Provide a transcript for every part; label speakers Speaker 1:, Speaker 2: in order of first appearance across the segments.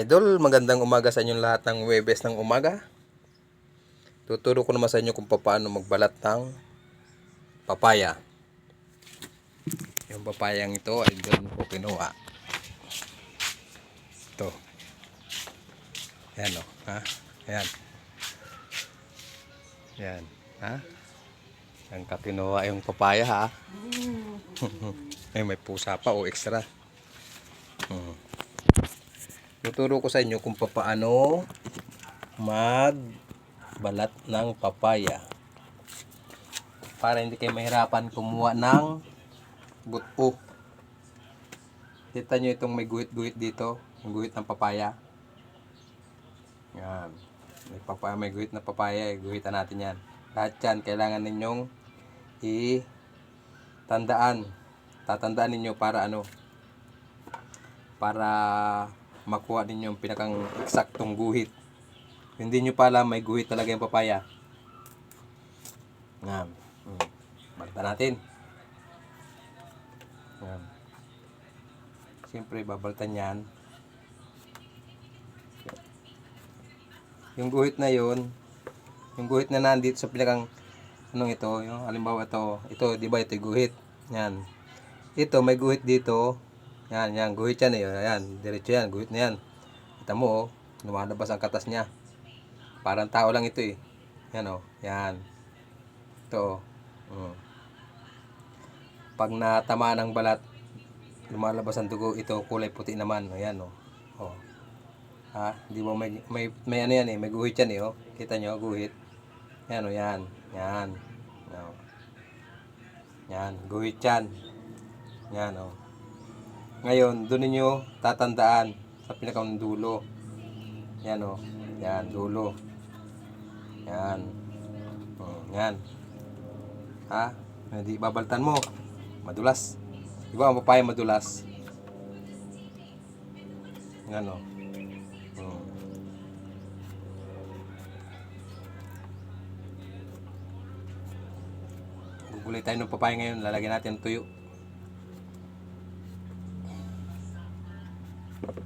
Speaker 1: idol, magandang umaga sa inyong lahat ng Webes ng umaga. Tuturo ko naman sa inyo kung paano magbalat ng papaya. Yung papayang ito ay doon ko kinuha. Ito. Ayan o. Ha? Ayan. Ayan. Ha? Yan ka kinuha yung papaya ha. ay may pusa pa o extra. Hmm. Tuturo ko sa inyo kung paano magbalat ng papaya. Para hindi kayo mahirapan kumuha ng buto. Kita nyo itong may guhit-guhit dito. Yung guhit ng papaya. Yan. May, papaya, may guhit na papaya. eh. Guhitan natin yan. Lahat yan. Kailangan ninyong i-tandaan. Tatandaan ninyo para ano. Para makuha ninyo yung pinakang eksaktong guhit. Hindi nyo pala may guhit talaga yung papaya. Ngam. Hmm. Balta natin. Ngam. Siyempre, babaltan yan. Yung guhit na yon yung guhit na nandito sa pinakang anong ito, yung halimbawa ito, ito, di ba ito guhit. Yan. Ito, may guhit dito. Yan, yan, guhit yan eh. Yan, diretso yan, guhit na yan. Kita mo, oh, lumalabas ang katas niya. Parang tao lang ito eh. Yan oh, yan. Ito oh. Mm. Pag natamaan ng balat, lumalabas ang dugo, ito kulay puti naman. Ayan oh. Oh. Ha, di ba may, may, may ano yan eh, may guhit yan eh oh. Kita nyo, guhit. Yan oh, yan. Yan. Yan, oh. yan guhit yan. Yan oh. Ngayon, doon ninyo tatandaan sa pinakang dulo. Yan o. Yan, dulo. Yan. Hmm, yan. Ha? Hindi babaltan mo. Madulas. Di ba ang papaya madulas? Yan o. Hmm. Gugulay tayo ng papaya ngayon. Lalagyan natin ng tuyo.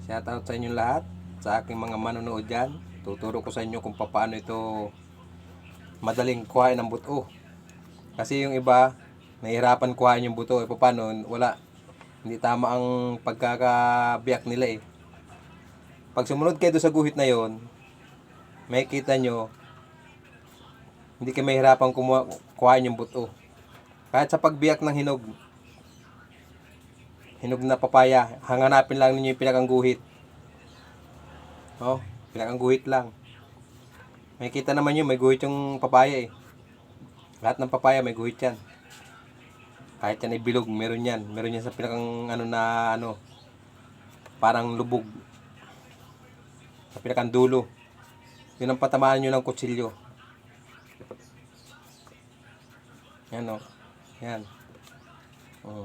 Speaker 1: Shout out sa inyong lahat, sa aking mga manonood dyan. Tuturo ko sa inyo kung paano ito madaling kuhain ng buto. Kasi yung iba, nahihirapan kuhain yung buto. E paano, wala. Hindi tama ang pagkakabiyak nila eh. Pag sumunod kayo sa guhit na yon, may kita nyo, hindi kayo mahirapan kumuha, kuhain yung buto. Kahit sa pagbiyak ng hinog, hinog na papaya. Hanganapin lang ninyo yung pinakang guhit. Oh, pinakang guhit lang. May kita naman yun, may guhit yung papaya eh. Lahat ng papaya may guhit yan. Kahit yan ay bilog, meron yan. Meron yan sa pinakang ano na ano, parang lubog. Sa pinakang dulo. Yun ang patamaan nyo ng kutsilyo. Yan o. Yan. Oh.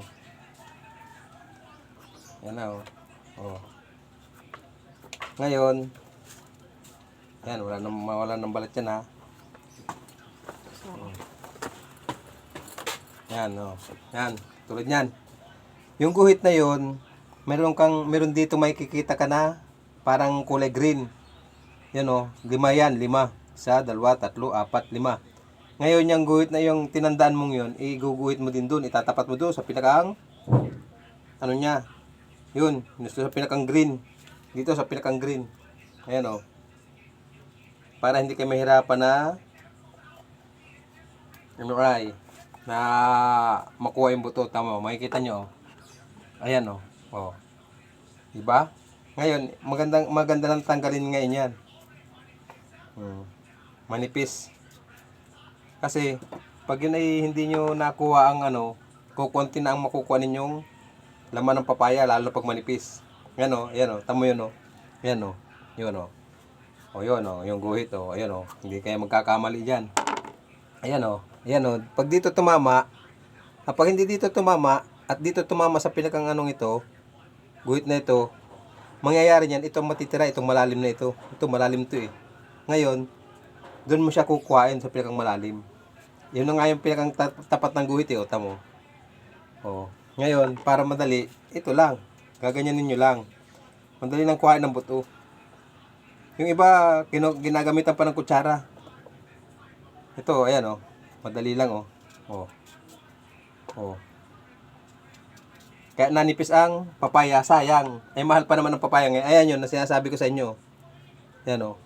Speaker 1: Yan na, oh. oh. Ngayon, yan, wala nang mawala ng balat yan, ha. Oh. Yan, oh. Yan, tulad yan. Yung guhit na yon, meron kang, meron dito may kikita ka na, parang kulay green. Yan, oh. Lima yan, lima. Isa, dalawa, tatlo, apat, lima. Ngayon, yung guhit na yung tinandaan mong yon, iguguhit mo din doon, itatapat mo doon sa pinakang, ano niya, yun, gusto sa pinakang green. Dito sa pinakang green. Ayan o. Para hindi kayo mahirapan na ay na makuha yung buto. Tama, makikita nyo. oh. Ayan o. Oh. Diba? Ngayon, magandang maganda lang tanggalin ngayon yan. Hmm. Manipis. Kasi, pag yun ay hindi nyo nakuha ang ano, kukunti na ang makukuha ninyong laman ng papaya, lalo pag manipis. Yan o, yan o, tamo yun o. Yan o, yun o. O yun o, yung guhit o, ayan o. Hindi kayo magkakamali dyan. Ayan o, ayan o. Pag dito tumama, ah, pag hindi dito tumama, at dito tumama sa pinakang anong ito, guhit na ito, mangyayari niyan, ito matitira, itong malalim na ito. Ito malalim to eh. Ngayon, doon mo siya kukuhain sa pinakang malalim. Yun na nga yung pinakang ta- tapat ng guhit eh, o, tamo. O, ngayon, para madali, ito lang. Gaganyanin nyo lang. Madali lang kuhain ng buto. Yung iba, ginagamitan pa ng kutsara. Ito, ayan oh. Madali lang oh. Oh. Oh. Kaya nanipis ang papaya, sayang. Ay mahal pa naman ang papaya ngayon. Ayan yun, na sinasabi ko sa inyo. Yan oh.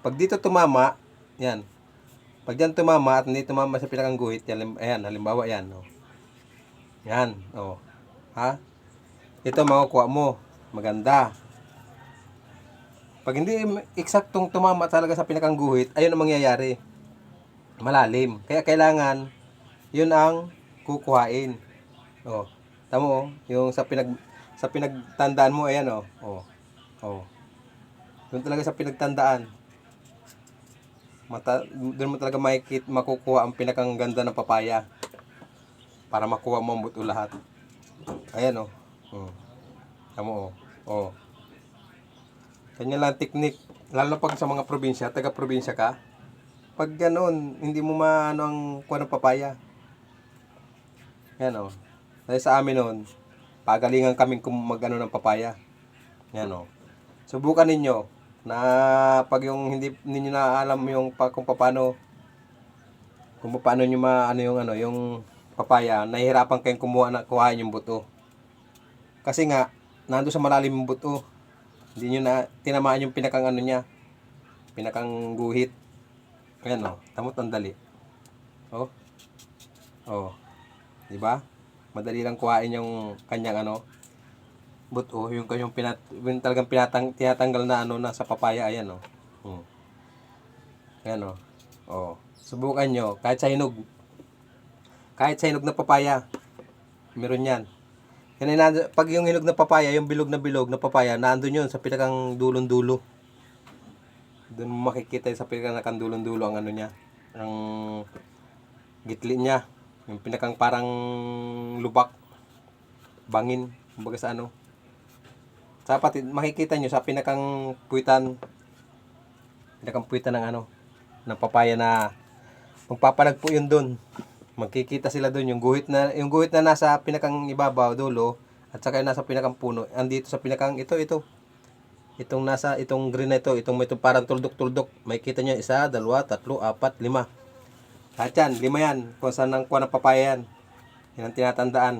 Speaker 1: Pag dito tumama, yan. Pag dyan tumama at hindi tumama sa pinakang guhit, yan, ayan, halimbawa yan. Oh. Yan, oh. Ha? Ito makukuha mo. Maganda. Pag hindi eksaktong tumama talaga sa pinakang guhit, ayun ang mangyayari. Malalim. Kaya kailangan, yun ang kukuhain. Oh. Tamo oh, yung sa pinag sa pinagtandaan mo ayan oh. Oh. Oh. Doon talaga sa pinagtandaan. Mata, doon mo talaga makikit, makukuha ang pinakang ganda ng papaya. Para makuha mo ang buto lahat. Ayan oh. Hmm. Tamo oh. Oh. Kanya lang technique. Lalo pag sa mga probinsya, taga-probinsya ka. Pag ganoon, hindi mo maano ang kuha ng papaya. Yan o. Dahil sa amin noon, pagalingan kaming magano ng papaya. Yan o. Subukan ninyo na pag yung hindi ninyo na alam yung pa, kung paano kung paano nyo maano yung ano yung papaya, nahihirapan kayong kumuha na kuhain yung buto. Kasi nga, nando sa malalim yung buto. Hindi nyo na tinamaan yung pinakang ano niya. Pinakang guhit. Ayan o, tamot ang dali. Oh. Oh. Di ba? Madali lang kuhain yung kanyang ano. Buto, yung kanyang pinat yung talagang pinatang tinatanggal na ano na sa papaya ayan oh. Hmm. Ayan oh. Oh. Subukan nyo kahit sa hinog. Kahit sa hinog na papaya. Meron yan. Yan pag yung hinog na papaya, yung bilog na bilog na papaya, nandun yun sa pinakang dulon-dulo. Doon mo makikita sa pinakang dulon-dulo ang ano niya. Ang gitli niya. Yung pinakang parang lubak. Bangin. Kumbaga sa ano. Dapat makikita nyo sa pinakang puwitan. Pinakang puwitan ng ano. Ng papaya na magpapalag po yun doon. Magkikita sila doon yung guhit na yung guhit na nasa pinakang ibabaw dulo at saka yung nasa pinakang puno. Andito sa pinakang ito ito. Itong nasa itong green na ito, itong may itong parang tuldok-tuldok. May kita nyo isa, dalawa, tatlo, apat, lima. Lahat yan, lima yan. Kung saan ang kuha ng papaya yan. Yan ang tinatandaan.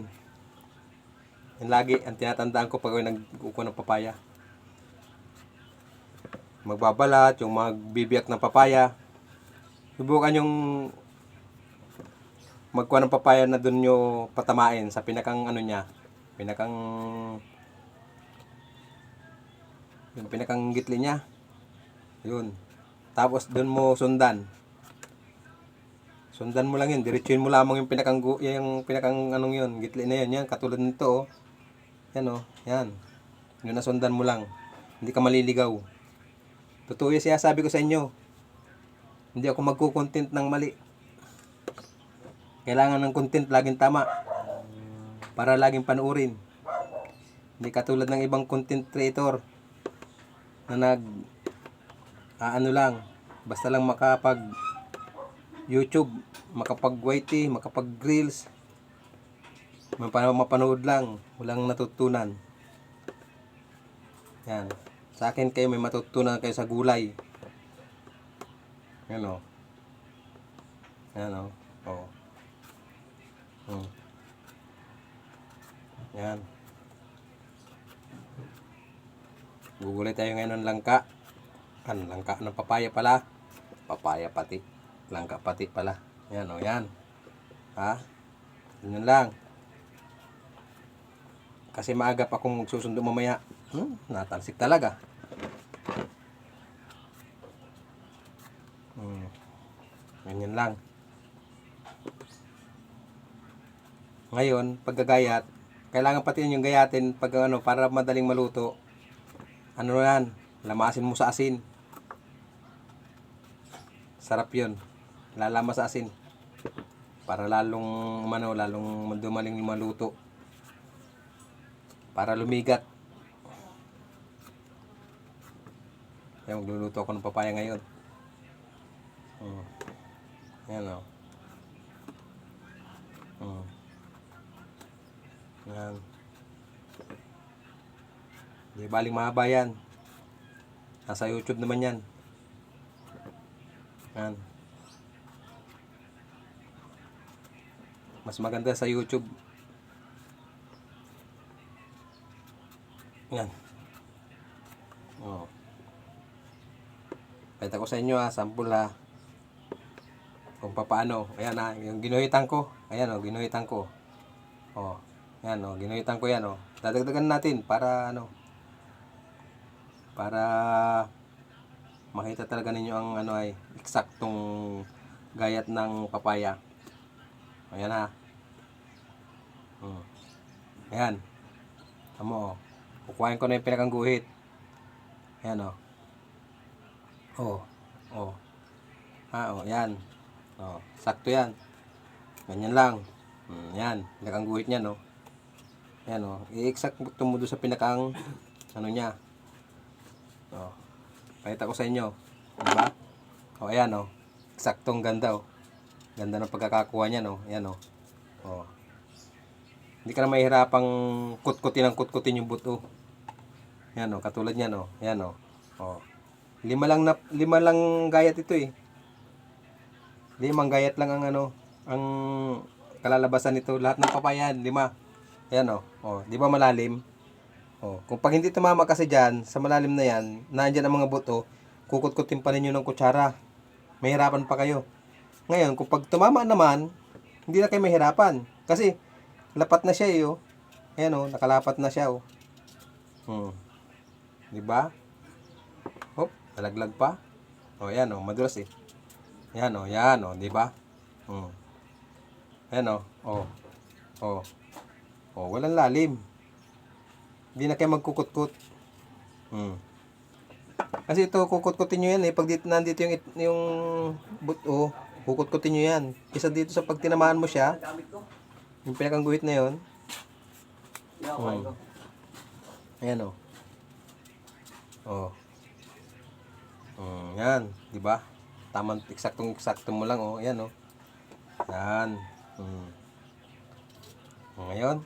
Speaker 1: Yan lagi, ang tinatandaan ko pag nagkukuha ng papaya. Magbabalat, yung magbibiyak ng papaya. Subukan yung magkuha ng papaya na doon nyo patamain sa pinakang ano niya. Pinakang yung pinakang gitli niya. Yun. Tapos doon mo sundan. Sundan mo lang yun. Diretsuin mo lamang yung pinakang, yung pinakang anong yun. Gitli na yun. Yan. Katulad nito. Oh. Yan oh. Yan. Yun na sundan mo lang. Hindi ka maliligaw. Totoo yung sinasabi ko sa inyo. Hindi ako magkukontent ng mali. Kailangan ng content laging tama. Para laging panuorin. Hindi katulad ng ibang content creator na nag aano lang basta lang makapag YouTube makapag YT makapag Reels mapanood, lang walang natutunan yan sa akin kayo may matutunan kayo sa gulay yan o yan o oh. Hmm. yan Gugulay tayo ngayon ng langka. Ano, langka ng papaya pala. Papaya pati. Langka pati pala. Yan o, yan. Ha? Ganyan lang. Kasi maaga pa akong magsusundo mamaya. Hmm, natalsik talaga. Hmm. Ganyan lang. Ngayon, paggagayat, kailangan pati yung gayatin pag ano, para madaling maluto ano yan, lamasin mo sa asin. Sarap yun. Lalama sa asin. Para lalong, ano, lalong dumaling maluto. Para lumigat. Yan, magluluto ako ng papaya ngayon. Hmm. Yan o. Hmm. Yan. Di baling mahaba yan. Nasa YouTube naman yan. Yan. Mas maganda sa YouTube. Yan. Oh. Pakita ko sa inyo ha, sample ha. Kung papaano. Ayan ha, yung ginuhitan ko. Ayan o, ginuhitan ko. Oh. Yan o, ginuhitan ko yan o. Dadagdagan natin para ano. Para makita talaga ninyo ang ano ay eksaktong gayat ng papaya. Ayan ha. Hmm. Ayan. Tama o. Kukuhain ko na yung pinakang guhit. Ayan o. Oh. Oh. Ha, oh, yan. Oh, sakto yan. Ganyan lang. Hmm, yan. Pinakang guhit niya, no. Yan, oh. I-exact mo doon sa pinakang ano niya. Oh. Pakita ko sa inyo. Diba? Oh, ayan, oh. Eksaktong ganda, oh. Ganda ng pagkakakuha niya, no. Ayan, oh. Oh. Hindi ka na mahihirapang kutkutin ang kutkutin yung buto. Yan, oh. Katulad niyan, oh. Yan, oh. Oh. Lima lang na lima lang gayat ito eh. Limang gayat lang ang ano, ang kalalabasan nito. Lahat ng papayan, lima. Ayan oh. Oh, di ba malalim? Oh, kung pag hindi tumama kasi diyan sa malalim na 'yan, nandiyan ang mga buto, kukutkutin pa ninyo ng kutsara. Mahirapan pa kayo. Ngayon, kung pag tumama naman, hindi na kayo mahirapan. Kasi lapat na siya eh, oh. Ayan oh, nakalapat na siya oh. Hmm. Di ba? Hop, nalaglag pa. O, oh, yan o, madulas eh. Yan o, yan o, di ba? Hmm. Yan o, o. O. O, walang lalim. Hindi na kayo magkukutkut. Hmm. Kasi ito, kukutkutin nyo yan eh. Pag dito, nandito yung, yung buto, kukutkutin nyo yan. Isa dito sa pag tinamaan mo siya, yung pinakang guhit na yun, Hmm. Ayan o. Oh. Mm, yan, di ba? Tamang eksaktong eksakto mo lang oh. Ayan oh. Yan. Mm. Ngayon,